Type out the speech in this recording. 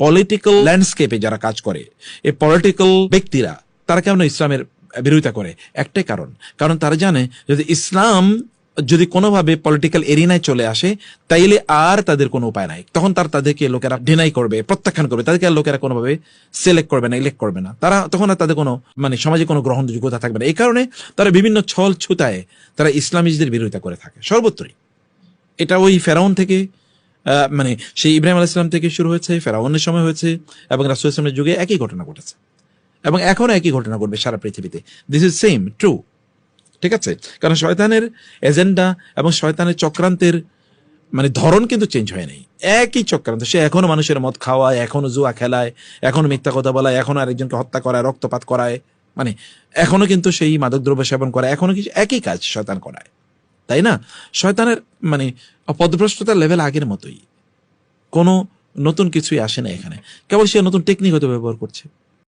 Political ল্যান্ডস্কেপে যারা কাজ করে, এই পলিটিক্যাল ব্যক্তিরা, তারা কেমন ইসলামের বিরোধিতা করে? একটাই কারণ। কারণ তারা জানে, যদি ইসলাম যদি কোনোভাবে পলিটিক্যাল এরিনায় চলে আসে, তাইলে আর তাদের কোনো উপায় নাই। তখন তার তাদেরকে লোকেরা ডিনাই করবে, প্রত্যাখ্যান করবে। তাদেরকে আর লোকেরা কোনোভাবে সিলেক্ট করবে না ইলেক্ট করবে না। তারা, তখন আর তাদের কোনো মানে সমাজে কোনো গ্রহণযোগ্যতা থাকবে না। এই কারণে তারা বিভিন্ন ছল ছুতায় তারা ইসলামীদের বিরোধিতা করে থাকে। সর্বত্রই। এটা ওই ফেরাউন থেকে মানে সেই ইব্রাহিম আলাইসলাম থেকে শুরু হয়েছে, ফেরাউনের সময় হয়েছে এবং রাসুল ইসলামের যুগে একই ঘটনা ঘটেছে এবং এখনও একই ঘটনা ঘটবে সারা পৃথিবীতে। দিস ইজ সেম ট্রু ঠিক আছে? কারণ শয়তানের এজেন্ডা এবং শয়তানের চক্রান্তের মানে ধরন কিন্তু চেঞ্জ হয় নাই। একই চক্রান্ত, সে এখনও মানুষের মদ খাওয়ায়, এখনও জুয়া খেলায়, এখনও মিথ্যা কথা বলায়, এখনও আরেকজনকে হত্যা করায়, রক্তপাত করায় মানে এখনও কিন্তু সেই মাদকদ্রব্য সেবন করে এখনও কিছু একই কাজ শয়তান করায়। তাই না? শয়তানের মানে পদভ্রষ্টতার লেভেল আগের মতোই। কোনো নতুন কিছুই আসে না এখানে। কেবল সে নতুন টেকনিক হয়তো ব্যবহার করছে।